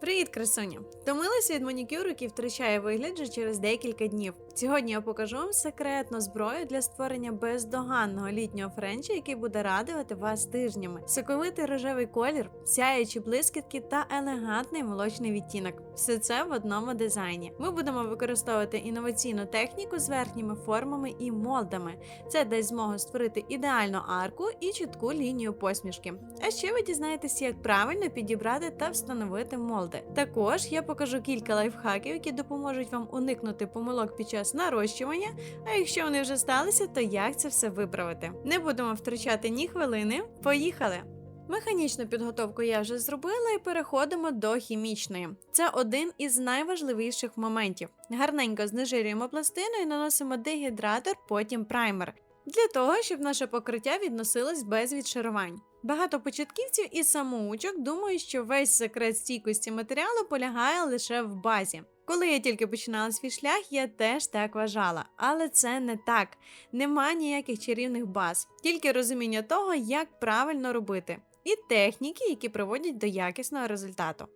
Привіт, красуня! Втомилася від манікюру, який втрачає вигляд вже через декілька днів. Сьогодні я покажу вам секретну зброю для створення бездоганного літнього френча, який буде радувати вас тижнями. Соковитий рожевий колір, сяючі блискітки та елегантний молочний відтінок. Все це в одному дизайні. Ми будемо використовувати інноваційну техніку з верхніми формами і молдами. Це дасть змогу створити ідеальну арку і чітку лінію посмішки. А ще ви дізнаєтесь, як правильно підібрати та встановити молди. Також я покажу кілька лайфхаків, які допоможуть вам уникнути помилок під час нарощування. А якщо вони вже сталися, то як це все виправити? Не будемо втрачати ні хвилини. Поїхали! Механічну підготовку я вже зробила і переходимо до хімічної. Це один із найважливіших моментів. Гарненько знежирюємо пластину і наносимо дегідратор, потім праймер. Для того, щоб наше покриття відносилось без відшарувань. Багато початківців і самоучок думають, що весь секрет стійкості матеріалу полягає лише в базі. Коли я тільки починала свій шлях, я теж так вважала, але це не так. Нема ніяких чарівних баз, тільки розуміння того, як правильно робити, і техніки, які приводять до якісного результату.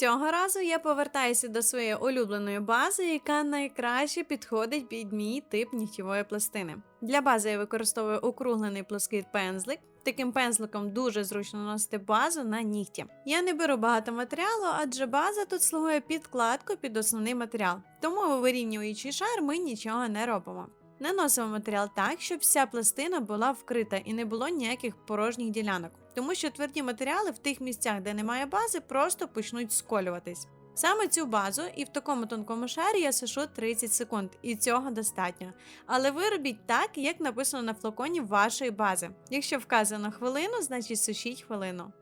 Цього разу я повертаюся до своєї улюбленої бази, яка найкраще підходить під мій тип нігтєвої пластини. Для бази я використовую округлений плоский пензлик. Таким пензликом дуже зручно наносити базу на нігті. Я не беру багато матеріалу, адже база тут слугує підкладку під основний матеріал, тому вирівнюючи шар, ми нічого не робимо. Наносимо матеріал так, щоб вся пластина була вкрита і не було ніяких порожніх ділянок, тому що тверді матеріали в тих місцях, де немає бази, просто почнуть сколюватись. Саме цю базу і в такому тонкому шарі я сушу 30 секунд, і цього достатньо. Але ви робіть так, як написано на флаконі вашої бази. Якщо вказано хвилину, значить сушіть хвилину.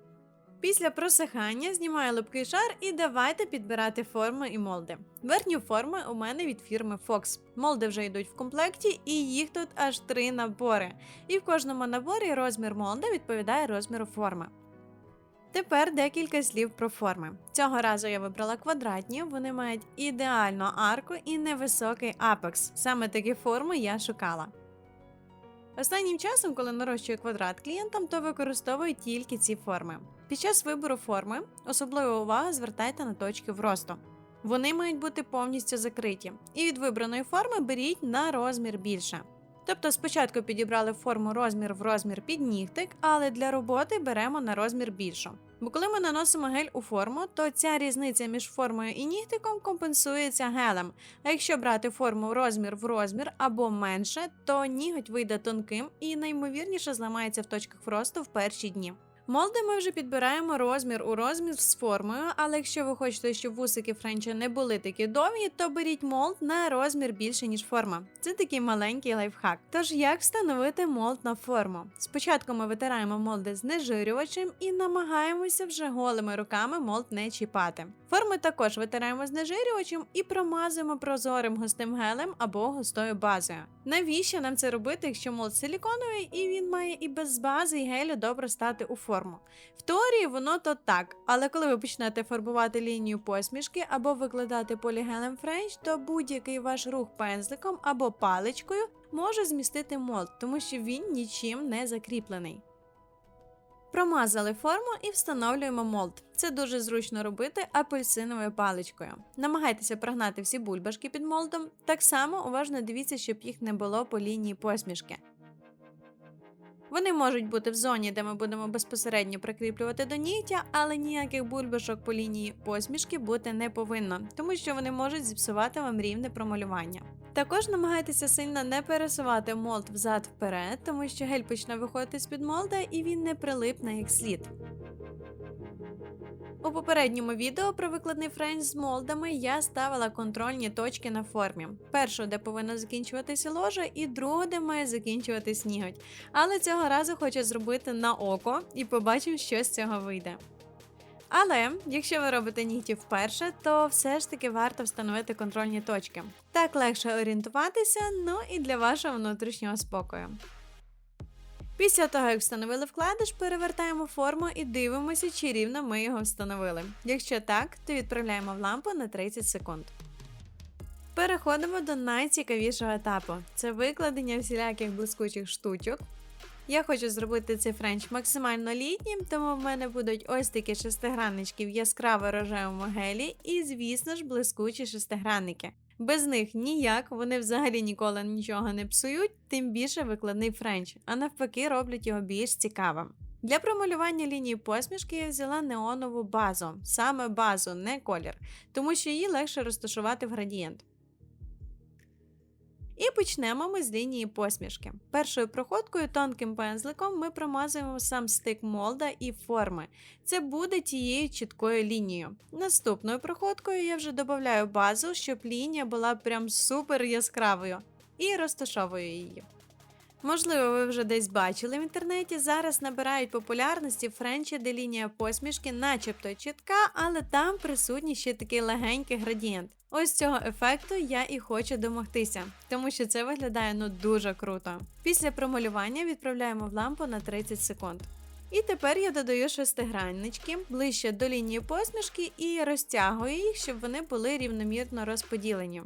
Після просихання знімаю липкий шар і давайте підбирати форми і молди. Верхні форми у мене від фірми Fox. Молди вже йдуть в комплекті, і їх тут аж три набори. І в кожному наборі розмір молда відповідає розміру форми. Тепер декілька слів про форми. Цього разу я вибрала квадратні, вони мають ідеальну арку і невисокий апекс. Саме такі форми я шукала. Останнім часом, коли нарощую квадрат клієнтам, то використовую тільки ці форми. Під час вибору форми особливу увагу звертайте на точки вросту. Вони мають бути повністю закриті, і від вибраної форми беріть на розмір більше. Тобто спочатку підібрали форму розмір в розмір під нігтик, але для роботи беремо на розмір більшу. Бо коли ми наносимо гель у форму, то ця різниця між формою і нігтиком компенсується гелем. А якщо брати форму розмір в розмір або менше, то ніготь вийде тонким і наймовірніше зламається в точках росту в перші дні. Молди ми вже підбираємо розмір у розмір з формою, але якщо ви хочете, щоб вусики френча не були такі довгі, то беріть молд на розмір більше, ніж форма. Це такий маленький лайфхак. Тож як встановити молд на форму? Спочатку ми витираємо молди знежирювачем і намагаємося вже голими руками молд не чіпати. Форми також витираємо знежирювачем і промазуємо прозорим густим гелем або густою базою. Навіщо нам це робити, якщо молд силіконовий і він має і без бази і гелю добре стати у форму? В теорії воно то так, але коли ви почнете фарбувати лінію посмішки або викладати полігелем френч, то будь-який ваш рух пензликом або паличкою може змістити молд, тому що він нічим не закріплений. Промазали форму і встановлюємо молд. Це дуже зручно робити апельсиновою паличкою. Намагайтеся прогнати всі бульбашки під молдом. Так само уважно дивіться, щоб їх не було по лінії посмішки. Вони можуть бути в зоні, де ми будемо безпосередньо прикріплювати до нігтя, але ніяких бульбашок по лінії посмішки бути не повинно, тому що вони можуть зіпсувати вам рівне промалювання. Також намагайтеся сильно не пересувати молд взад вперед, тому що гель почне виходити з-під молда і він не прилипне як слід. У попередньому відео про викладний френч з молдами я ставила контрольні точки на формі: першу, де повинна закінчуватися ложа, і другу, де має закінчуватись ніготь. Але цього разу хочу зробити на око і побачимо, що з цього вийде. Але якщо ви робите нігті вперше, то все ж таки варто встановити контрольні точки. Так легше орієнтуватися, ну і для вашого внутрішнього спокою. Після того, як встановили вкладиш, перевертаємо форму і дивимося, чи рівно ми його встановили. Якщо так, то відправляємо в лампу на 30 секунд. Переходимо до найцікавішого етапу це викладення всіляких блискучих штучок. Я хочу зробити цей френч максимально літнім, тому в мене будуть ось такі шестиграннички в яскраво рожевому гелі і, звісно ж, блискучі шестигранники. Без них ніяк, вони взагалі ніколи нічого не псують, тим більше викладний френч, а навпаки роблять його більш цікавим. Для промалювання лінії посмішки я взяла неонову базу, саме базу, не колір, тому що її легше розташувати в градієнт. І почнемо ми з лінії посмішки. Першою проходкою тонким пензликом ми промазуємо сам стик молда і форми. Це буде тією чіткою лінією. Наступною проходкою я вже додаю базу, щоб лінія була прям супер яскравою, і розташовую її. Можливо, ви вже десь бачили в інтернеті. Зараз набирають популярності френчі, де лінія посмішки, начебто чітка, але там присутній ще такий легенький градієнт. Ось цього ефекту я і хочу домогтися, тому що це виглядає ну дуже круто. Після промалювання відправляємо в лампу на 30 секунд. І тепер я додаю шестиграннички ближче до лінії посмішки і розтягую їх, щоб вони були рівномірно розподілені.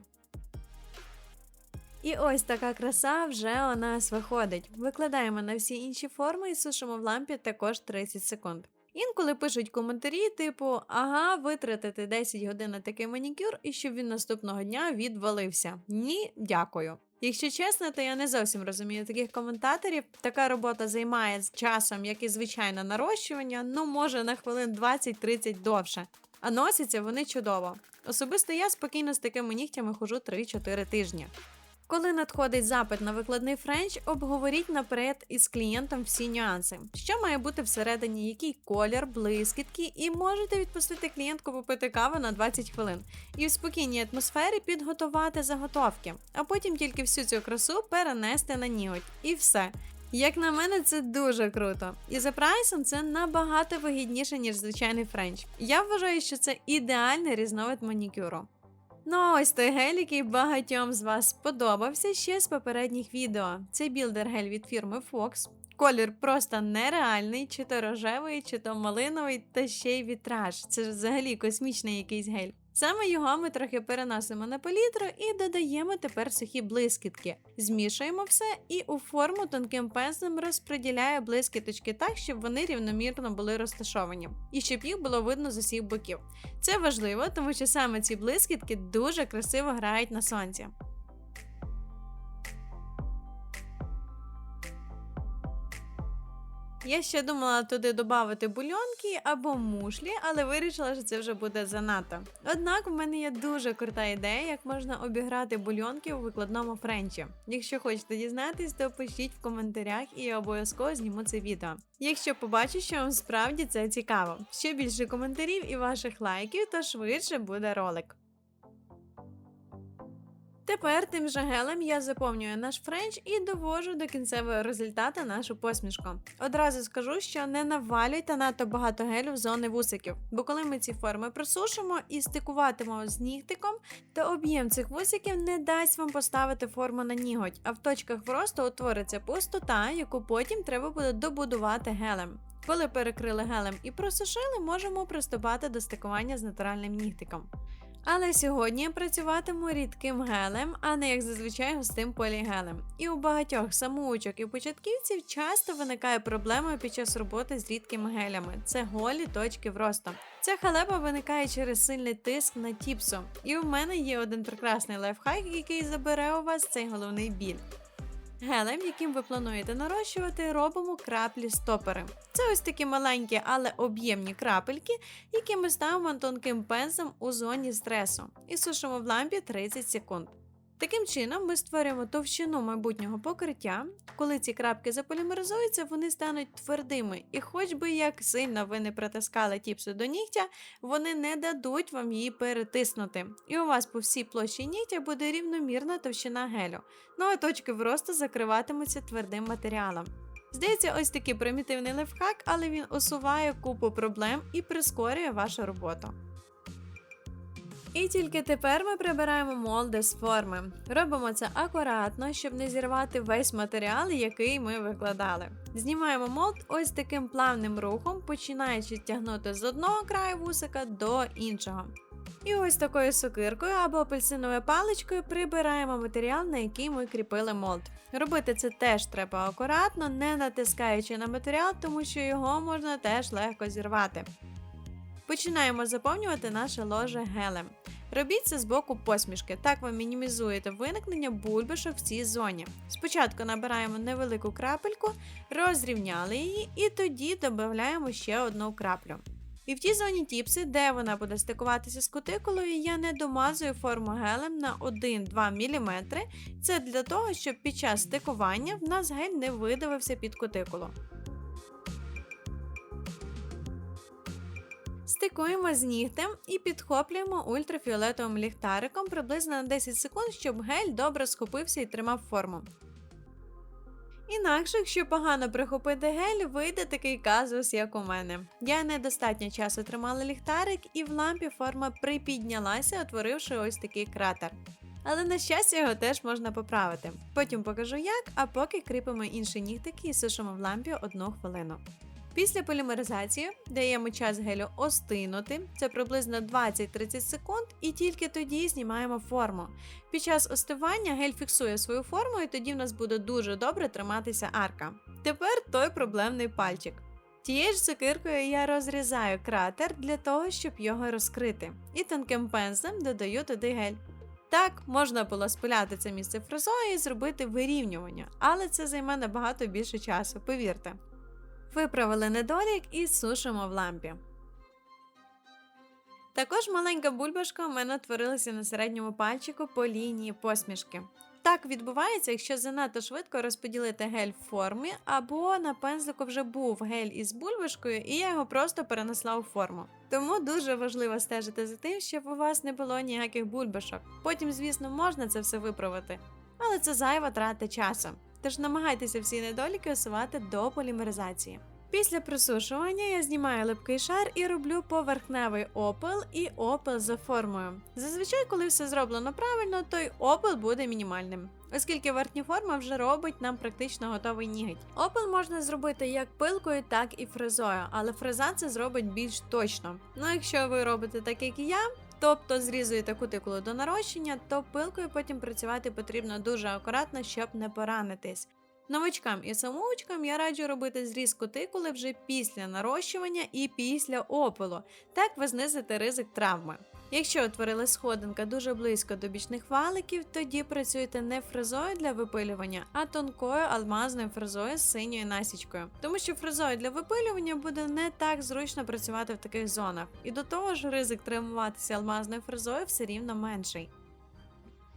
І ось така краса вже у нас виходить. Викладаємо на всі інші форми і сушимо в лампі також 30 секунд. Інколи пишуть коментарі, типу, ага, витратити 10 годин на такий манікюр і щоб він наступного дня відвалився. Ні, дякую. Якщо чесно, то я не зовсім розумію таких коментаторів. Така робота займає з часом, як і звичайне нарощування, ну може на хвилин 20-30 довше. А носяться вони чудово. Особисто я спокійно з такими нігтями хожу 3-4 тижні. Коли надходить запит на викладний френч, обговоріть наперед із клієнтом всі нюанси, що має бути всередині, який колір, блискітки, і можете відпустити клієнтку попити каву на 20 хвилин і в спокійній атмосфері підготувати заготовки, а потім тільки всю цю красу перенести на ніготь. І все. Як на мене, це дуже круто. І за прайсом це набагато вигідніше, ніж звичайний френч. Я вважаю, що це ідеальний різновид манікюру. Ну, а ось той гель, який багатьом з вас сподобався ще з попередніх відео. Це білдер гель від фірми Fox. Колір просто нереальний, чи то рожевий, чи то малиновий, та ще й вітраж. Це ж взагалі космічний якийсь гель. Саме його ми трохи переносимо на палітру і додаємо тепер сухі блискітки. Змішуємо все і у форму тонким пензлем розподіляє блискіточки так, щоб вони рівномірно були розташовані, і щоб їх було видно з усіх боків. Це важливо, тому що саме ці блискітки дуже красиво грають на сонці. Я ще думала туди додати бульонки або мушлі, але вирішила, що це вже буде занадто. Однак в мене є дуже крута ідея, як можна обіграти бульонки у викладному френчі. Якщо хочете дізнатись, то пишіть в коментарях і я обов'язково зніму це відео. Якщо побачу, що вам справді це цікаво. Ще більше коментарів і ваших лайків, то швидше буде ролик. Тепер тим же гелем я заповнюю наш френч і довожу до кінцевого результату нашу посмішку. Одразу скажу, що не навалюйте надто багато гелю в зони вусиків, бо коли ми ці форми просушимо і стикуватимемо з нігтиком, то об'єм цих вусиків не дасть вам поставити форму на ніготь, а в точках вросту утвориться пустота, яку потім треба буде добудувати гелем. Коли перекрили гелем і просушили, можемо приступати до стикування з натуральним нігтиком. Але сьогодні я працюватиму рідким гелем, а не як зазвичай густим полігелем. І у багатьох самоучок і початківців часто виникає проблема під час роботи з рідкими гелями. Це голі точки вросту. Ця халепа виникає через сильний тиск на тіпсу. І у мене є один прекрасний лайфхак, який забере у вас цей головний біль. Гелем, яким ви плануєте нарощувати, робимо краплі стопери. Це ось такі маленькі, але об'ємні крапельки, які ми ставимо тонким пензлем у зоні стресу і сушимо в лампі 30 секунд. Таким чином, ми створюємо товщину майбутнього покриття. Коли ці крапки заполімеризуються, вони стануть твердими, і хоч би як сильно ви не притискали тіпсу до нігтя, вони не дадуть вам її перетиснути. І у вас по всій площі нігтя буде рівномірна товщина гелю. Ну а точки вросту закриватимуться твердим матеріалом. Здається, ось такий примітивний лайфхак, але він усуває купу проблем і прискорює вашу роботу. І тільки тепер ми прибираємо молди з форми. Робимо це акуратно, щоб не зірвати весь матеріал, який ми викладали. Знімаємо молд ось таким плавним рухом, починаючи тягнути з одного краю вусика до іншого. І ось такою сокиркою або апельсиновою паличкою прибираємо матеріал, на який ми кріпили молд. Робити це теж треба акуратно, не натискаючи на матеріал, тому що його можна теж легко зірвати. Починаємо заповнювати наше ложе гелем. Робіть це з боку посмішки, так ви мінімізуєте виникнення бульбашок в цій зоні. Спочатку набираємо невелику крапельку, розрівняли її і тоді додаємо ще одну краплю. І в тій зоні тіпси, де вона буде стикуватися з кутикулою, я не домазую форму гелем на 1-2 мм. Це для того, щоб під час стикування в нас гель не видавився під кутикулу. Стикуємо з нігтем і підхоплюємо ультрафіолетовим ліхтариком приблизно на 10 секунд, щоб гель добре схопився і тримав форму. Інакше, якщо погано прихопити гель, вийде такий казус, як у мене. Я недостатньо часу тримала ліхтарик, і в лампі форма припіднялася, утворивши ось такий кратер. Але на щастя його теж можна поправити. Потім покажу як, а поки кріпимо інший нігтик і сушимо в лампі одну хвилину. Після полімеризації даємо час гелю остинути, це приблизно 20-30 секунд, і тільки тоді знімаємо форму. Під час остивання гель фіксує свою форму, і тоді в нас буде дуже добре триматися арка. Тепер той проблемний пальчик. Тією ж сокиркою я розрізаю кратер для того, щоб його розкрити, і тонким пензлем додаю туди гель. Так, можна було спиляти це місце фрезою і зробити вирівнювання, але це займе набагато більше часу, повірте. Виправили недолік і сушимо в лампі. Також маленька бульбашка у мене утворилася на середньому пальчику по лінії посмішки. Так відбувається, якщо занадто швидко розподілити гель в формі, або на пензлику вже був гель із бульбашкою, і я його просто перенесла у форму. Тому дуже важливо стежити за тим, щоб у вас не було ніяких бульбашок. Потім, звісно, можна це все виправити, але це зайва трата часу. Тож намагайтеся всі недоліки усувати до полімеризації. Після просушування я знімаю липкий шар і роблю поверхневий опил і опил за формою. Зазвичай, коли все зроблено правильно, то й опил буде мінімальним, оскільки верхня форма вже робить нам практично готовий ніготь. Опил можна зробити як пилкою, так і фрезою, але фреза це зробить більш точно. Ну якщо ви робите так, як і я. Тобто зрізуєте кутикулу до нарощення, то пилкою потім працювати потрібно дуже акуратно, щоб не поранитись. Новачкам і самоучкам я раджу робити зріз кутикули вже після нарощування і після опилу. Так ви знизите ризик травми. Якщо утворила сходинка дуже близько до бічних валиків, тоді працюйте не фрезою для випилювання, а тонкою алмазною фрезою з синьою насічкою. Тому що фрезою для випилювання буде не так зручно працювати в таких зонах. І до того ж ризик травмуватися алмазною фрезою все рівно менший.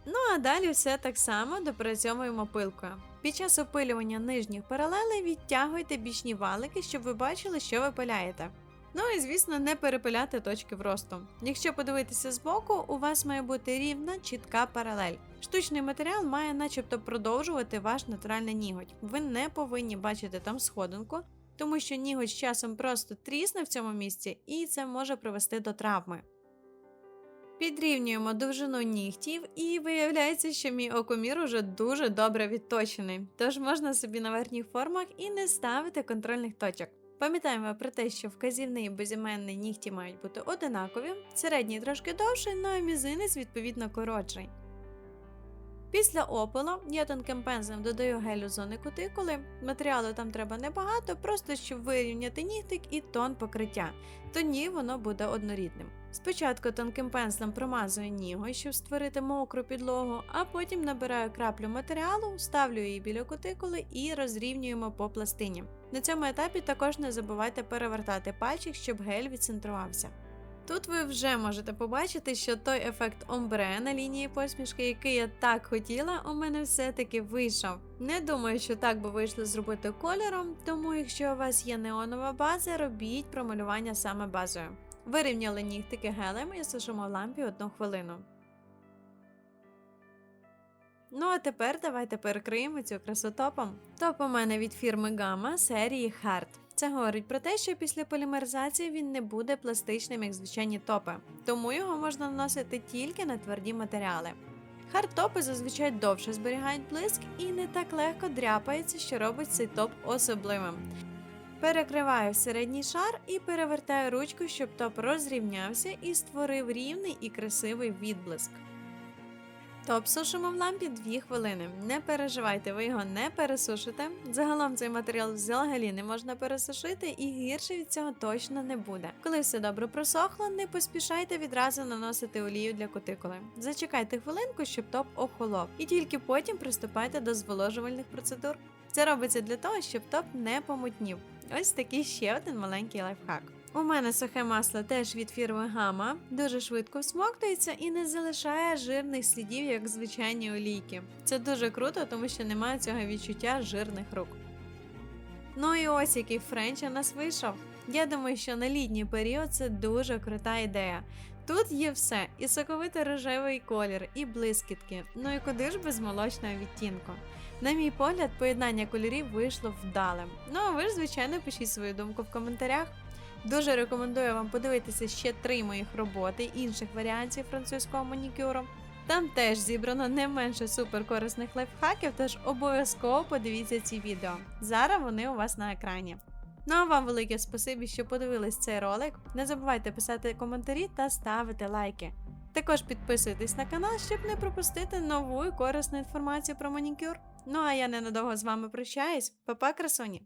Ну а далі все так само допрацьовуємо пилкою. Під час опилювання нижніх паралелей відтягуйте бічні валики, щоб ви бачили, що ви пиляєте. Ну і звісно, не перепиляти точки вросту. Якщо подивитися збоку, у вас має бути рівна, чітка паралель. Штучний матеріал має начебто продовжувати ваш натуральний ніготь. Ви не повинні бачити там сходинку, тому що ніготь з часом просто трісне в цьому місці, і це може привести до травми. Підрівнюємо довжину нігтів, і виявляється, що мій окомір уже дуже добре відточений, тож можна собі на верхніх формах і не ставити контрольних точок. Пам'ятаємо про те, що вказівний і безіменний нігті мають бути одинакові, середній трошки довший, ну а мізинець відповідно коротший. Після опила я тонким пензлем додаю гелю зони кутикули. Матеріалу там треба небагато, просто щоб вирівняти нігтик і тон покриття. Тоді воно буде однорідним. Спочатку тонким пензлем промазую нігою, щоб створити мокру підлогу, а потім набираю краплю матеріалу, ставлю її біля кутикули і розрівнюємо по пластині. На цьому етапі також не забувайте перевертати пальчик, щоб гель відцентрувався. Тут ви вже можете побачити, що той ефект омбре на лінії посмішки, який я так хотіла, у мене все-таки вийшов. Не думаю, що так би вийшло зробити кольором, тому якщо у вас є неонова база, робіть промалювання саме базою. Вирівняли нігтики гелем і сушимо в лампі одну хвилину. Ну а тепер давайте перекриємо цю красу топом. Топ у мене від фірми Gamma серії Hard. Це говорить про те, що після полімеризації він не буде пластичним, як звичайні топи, тому його можна наносити тільки на тверді матеріали. Хардтопи зазвичай довше зберігають блиск і не так легко дряпається, що робить цей топ особливим. Перекриваю середній шар і перевертаю ручку, щоб топ розрівнявся і створив рівний і красивий відблиск. Топ сушимо в лампі 2 хвилини. Не переживайте, ви його не пересушите. Загалом цей матеріал взагалі не можна пересушити і гірше від цього точно не буде. Коли все добре просохло, не поспішайте відразу наносити олію для кутикули. Зачекайте хвилинку, щоб топ охолов, і тільки потім приступайте до зволожувальних процедур. Це робиться для того, щоб топ не помутнів. Ось такий ще один маленький лайфхак. У мене сухе масло теж від фірми Гама, дуже швидко всмоктується і не залишає жирних слідів, як звичайні олійки. Це дуже круто, тому що немає цього відчуття жирних рук. Ну і ось який френч у нас вийшов. Я думаю, що на літній період це дуже крута ідея. Тут є все: і соковитий рожевий колір, і блискітки. Ну і куди ж без молочного відтінку. На мій погляд, поєднання кольорів вийшло вдалим. Ну а ви ж, звичайно, пишіть свою думку в коментарях. Дуже рекомендую вам подивитися ще три моїх роботи інших варіантів французького манікюру. Там теж зібрано не менше суперкорисних лайфхаків, тож обов'язково подивіться ці відео. Зараз вони у вас на екрані. Ну а вам велике спасибі, що подивились цей ролик. Не забувайте писати коментарі та ставити лайки. Також підписуйтесь на канал, щоб не пропустити нову і корисну інформацію про манікюр. Ну а я ненадовго з вами прощаюсь. Па-па, красуні!